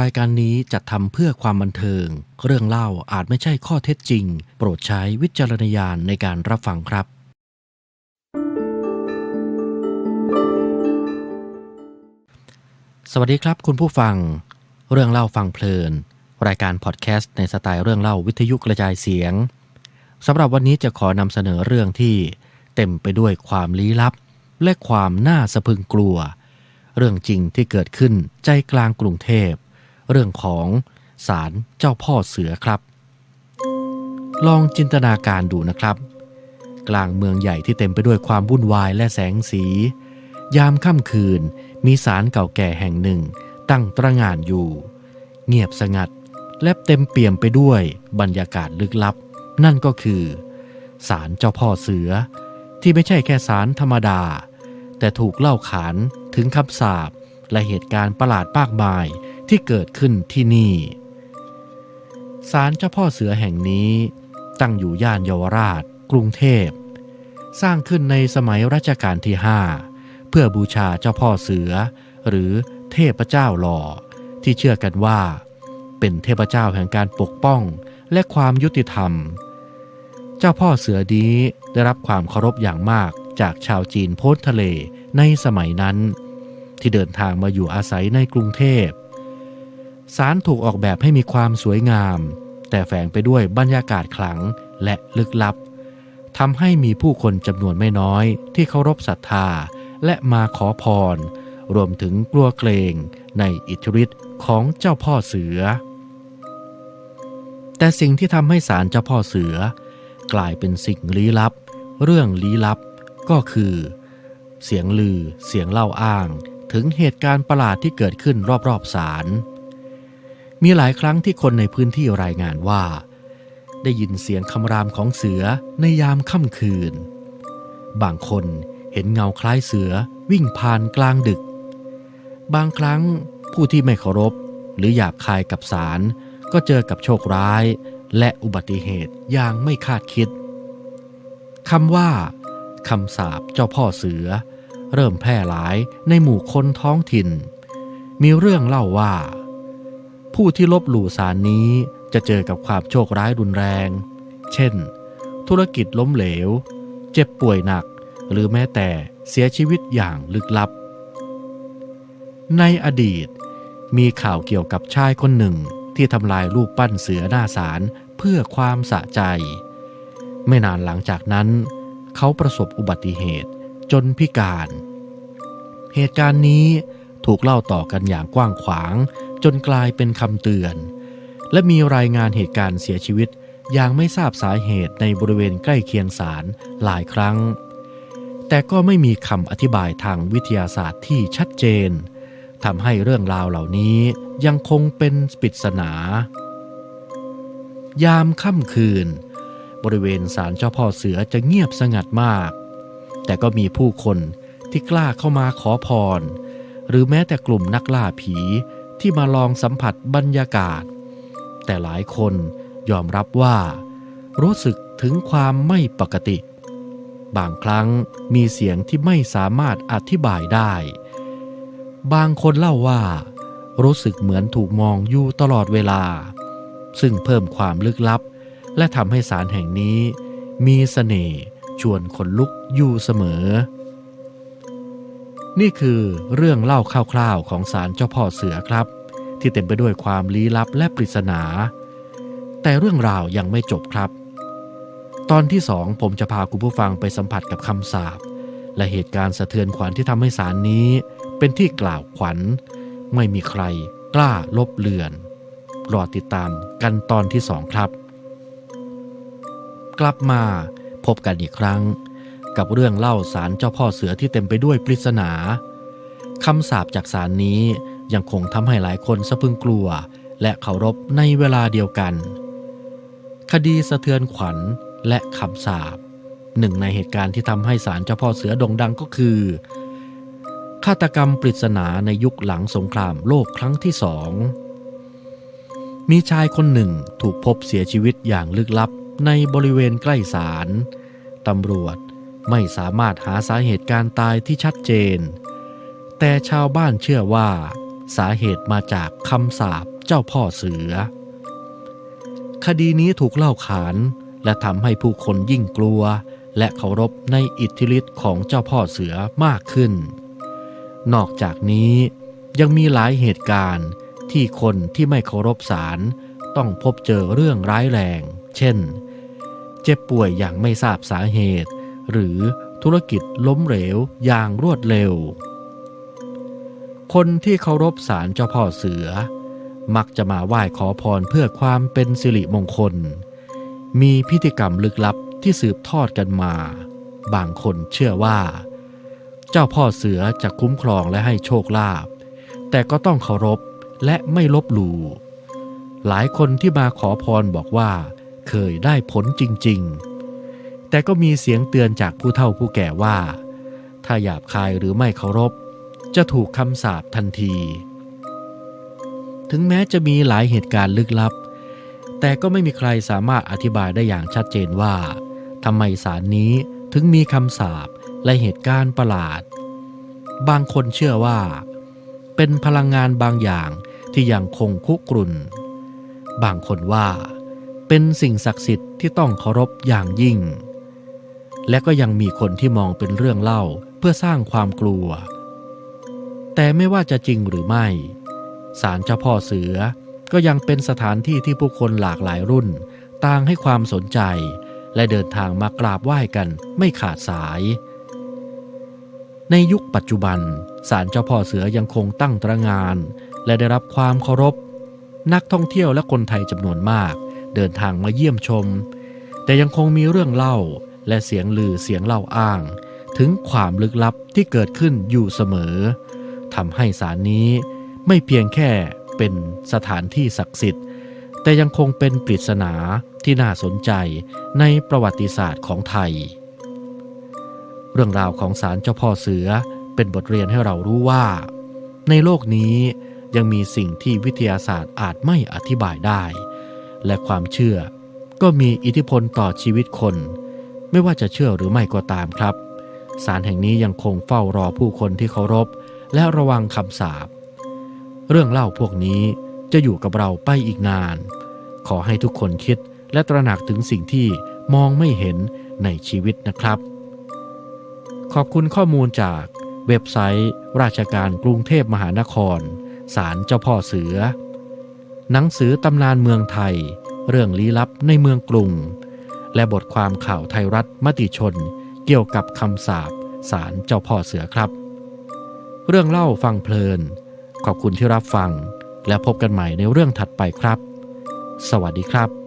รายการนี้จัดทำเพื่อความบันเทิง เรื่องเล่าอาจไม่ใช่ข้อเท็จจริง โปรดใช้วิจารณญาณในการรับฟังครับ สวัสดีครับคุณผู้ฟัง เรื่องเล่าฟังเพลิน รายการพอดแคสต์ในสไตล์เรื่องเล่าวิทยุกระจายเสียงสำหรับวันนี้จะขอนำเสนอเรื่องที่เต็มไปด้วยความลี้ลับ และความน่าสะพึงกลัว เรื่องจริงที่เกิดขึ้นใจกลางกรุงเทพ เรื่องของศาลเจ้าพ่อเสือครับ ลองจินตนาการดูนะครับ กลางเมืองใหญ่ที่เต็มไปด้วยความวุ่นวายและแสงสี ยามค่ำคืนมีศาลเก่าแก่แห่งหนึ่ง ตั้งตระงานอยู่ เงียบสงัดและเต็มเปี่ยมไปด้วยบรรยากาศลึกลับ นั่นก็คือศาลเจ้าพ่อเสือ ที่ไม่ใช่แค่ศาลธรรมดา แต่ถูกเล่าขานถึงคำสาปและเหตุการณ์ประหลาดมากมาย ที่เกิดขึ้นที่นี่ศาลเจ้าพ่อเสือแห่งนี้ตั้งอยู่ย่านเยาวราช กรุงเทพ สร้างขึ้นในสมัยรัชกาลที่ 5 เพื่อบูชาเจ้าพ่อเสือ หรือเทพเจ้าหล่อ ที่เชื่อกันว่า เป็นเทพเจ้าแห่งการปกป้องและความยุติธรรม เจ้าพ่อเสือนี้ได้รับความเคารพอย่างมากจากชาวจีนโพ้นทะเลในสมัยนั้น ที่เดินทางมาอยู่อาศัยในกรุงเทพ ศาลถูกออกแบบให้มีความสวยงาม แต่แฝงไปด้วยบรรยากาศขลังและลึกลับทำให้มีผู้คนจำนวนไม่น้อย ที่เคารพศรัทธาและมาขอพร รวมถึงกลัวเกรงในอิทธิฤทธิ์ของเจ้าพ่อเสือ แต่สิ่งที่ทำให้ศาลเจ้าพ่อเสือ กลายเป็นสิ่งลี้ลับ เรื่องลี้ลับก็คือ เสียงลือเสียงเล่าอ้าง ถึงเหตุการณ์ประหลาดที่เกิดขึ้นรอบๆศาล มีหลายครั้งที่คนในพื้นที่รายงานว่า ได้ยินเสียงคำรามของเสือในยามค่ำคืน บางคนเห็นเงาคล้ายเสือวิ่งผ่านกลางดึก บางครั้งผู้ที่ไม่เคารพ หรืออยากคายกับสาร ก็เจอกับโชคร้าย และอุบัติเหตุอย่างไม่คาดคิดคำว่าคำสาปเจ้าพ่อเสือ เริ่มแพร่หลายในหมู่คนท้องถิ่น มีเรื่องเล่าว่า ผู้ที่ลบหลู่สารนี้จะเจอกับความโชคร้ายรุนแรง เช่น ธุรกิจล้มเหลว เจ็บป่วยหนัก หรือแม้แต่เสียชีวิตอย่างลึกลับ ในอดีต มีข่าวเกี่ยวกับชายคนหนึ่งที่ทำลายรูปปั้นเสือหน้าศาลเพื่อความสะใจ ไม่นานหลังจากนั้น เขาประสบอุบัติเหตุจนพิการ เหตุการณ์นี้ถูกเล่าต่อกันอย่างกว้างขวาง จนกลายเป็นคำเตือน และมีรายงานเหตุการณ์เสียชีวิตอย่างไม่ทราบสาเหตุในบริเวณใกล้เคียงศาลหลายครั้ง แต่ก็ไม่มีคำอธิบายทางวิทยาศาสตร์ที่ชัดเจนทำให้เรื่องราวเหล่านี้ยังคงเป็นปริศนา ยามค่ำคืน บริเวณศาลเจ้าพ่อเสือจะเงียบสงัดมาก แต่ก็มีผู้คนที่กล้าเข้ามาขอพร หรือแม้แต่กลุ่มนักล่าผี ที่มาลองสัมผัสบรรยากาศ แต่หลายคนยอมรับว่า รู้สึกถึงความไม่ปกติ บางครั้งมีเสียงที่ไม่สามารถอธิบายได้ บางคนเล่าว่า รู้สึกเหมือนถูกมองอยู่ตลอดเวลา ซึ่งเพิ่มความลึกลับ และทำให้สารแห่งนี้ มีสเสน่ห์ชวนขนลุกอยู่เสมอ นี่คือเรื่องเล่าคร่าวๆของสารเจ้าพ่อเสือครับ ที่เต็มไปด้วยความลี้ลับและปริศนา แต่เรื่องราวยังไม่จบครับ ตอนที่สองผมจะพาคุณผู้ฟังไปสัมผัสกับคำสาปและเหตุการณ์สะเทือนขวัญที่ทำให้สารนี้ เป็นที่กล่าวขวัญ ไม่มีใครกล้าลบเลือน รอติดตามกันตอนที่สองครับ กลับมาพบกันอีกครั้ง กับเรื่องเล่าสารเจ้าพ่อเสือที่เต็มไปด้วยปริศนาคำสาปจากสารนี้ยังคงทำให้หลายคนสะพึงกลัว และเคารพในเวลาเดียวกัน คดีสะเทือนขวัญและคำสาปหนึ่งในเหตุการณ์ที่ทำให้สารเจ้าพ่อเสือโด่งดังก็คือ ฆาตกรรมปริศนาในยุคหลังสงครามโลกครั้งที่สองมีชายคนหนึ่งถูกพบเสียชีวิตอย่างลึกลับในบริเวณใกล้ศาลตำรวจ ไม่สามารถหาสาเหตุการตายที่ชัดเจน แต่ชาวบ้านเชื่อว่า สาเหตุมาจากคำสาปเจ้าพ่อเสือ คดีนี้ถูกเล่าขานและทำให้ผู้คนยิ่งกลัว และเคารพในอิทธิฤทธิ์ของเจ้าพ่อเสือมากขึ้น นอกจากนี้ยังมีหลายเหตุการณ์ที่คนที่ไม่เคารพศาลต้องพบเจอเรื่องร้ายแรง เช่น เจ็บป่วยอย่างไม่ทราบสาเหตุ หรือธุรกิจล้มเหลวอย่างรวดเร็ว คนที่เคารพศาลเจ้าพ่อเสือ มักจะมาไหว้ขอพรเพื่อความเป็นสิริมงคล มีพิธีกรรมลึกลับที่สืบทอดกันมา บางคนเชื่อว่า เจ้าพ่อเสือจะคุ้มครองและให้โชคลาภ แต่ก็ต้องเคารพและไม่ลบหลู่ หลายคนที่มาขอพรบอกว่า เคยได้ผลจริง ๆ แต่ก็มีเสียงเตือนจากผู้เฒ่าผู้แก่ว่า ถ้าหยาบคายหรือไม่เคารพ จะถูกคำสาปทันที ถึงแม้จะมีหลายเหตุการณ์ลึกลับ แต่ก็ไม่มีใครสามารถอธิบายได้อย่างชัดเจนว่าทำไมสารนี้ถึงมีคำสาปและเหตุการณ์ประหลาด บางคนเชื่อว่า เป็นพลังงานบางอย่างที่ยังคงคุกรุ่น บางคนว่า เป็นสิ่งศักดิ์สิทธิ์ที่ต้องเคารพอย่างยิ่ง และก็ยังมีคนที่มองเป็นเรื่องเล่าเพื่อสร้างความกลัว แต่ไม่ว่าจะจริงหรือไม่ศาลเจ้าพ่อเสือก็ยังเป็นสถานที่ที่ผู้คนหลากหลายรุ่น ต่างให้ความสนใจ และเดินทางมากราบไหว้กันไม่ขาดสาย ในยุคปัจจุบันศาลเจ้าพ่อเสือยังคงตั้งตระงาน และได้รับความเคารพ นักท่องเที่ยวและคนไทยจำนวนมาก เดินทางมาเยี่ยมชม แต่ยังคงมีเรื่องเล่า และเสียงลือเสียงเล่าอ้าง ถึงความลึกลับที่เกิดขึ้นอยู่เสมอทำให้ศาลนี้ไม่เพียงแค่เป็นสถานที่ศักดิ์สิทธิ์ แต่ยังคงเป็นปริศนาที่น่าสนใจในประวัติศาสตร์ของไทย เรื่องราวของศาลเจ้าพ่อเสือเป็นบทเรียนให้เรารู้ว่า ในโลกนี้ยังมีสิ่งที่วิทยาศาสตร์อาจไม่อธิบายได้ และความเชื่อก็มีอิทธิพลต่อชีวิตคน ไม่ว่าจะเชื่อหรือไม่ก็ตามครับศาลแห่งนี้ยังคงเฝ้ารอผู้คนที่เคารพ และระวังคำสาปเรื่องเล่าพวกนี้จะอยู่กับเราไปอีกนาน ขอให้ทุกคนคิดและตระหนักถึงสิ่งที่มองไม่เห็นในชีวิตนะครับ ขอบคุณข้อมูลจากเว็บไซต์ ราชการกรุงเทพมหานคร ศาลเจ้าพ่อเสือ หนังสือตำนานเมืองไทย เรื่องลี้ลับในเมืองกรุง และบทความข่าวไทยรัฐมติชน เกี่ยวกับคำสาบสารเจ้าพ่อเสือครับ เรื่องเล่าฟังเพลิน ขอบคุณที่รับฟัง และพบกันใหม่ในเรื่องถัดไปครับ สวัสดีครับ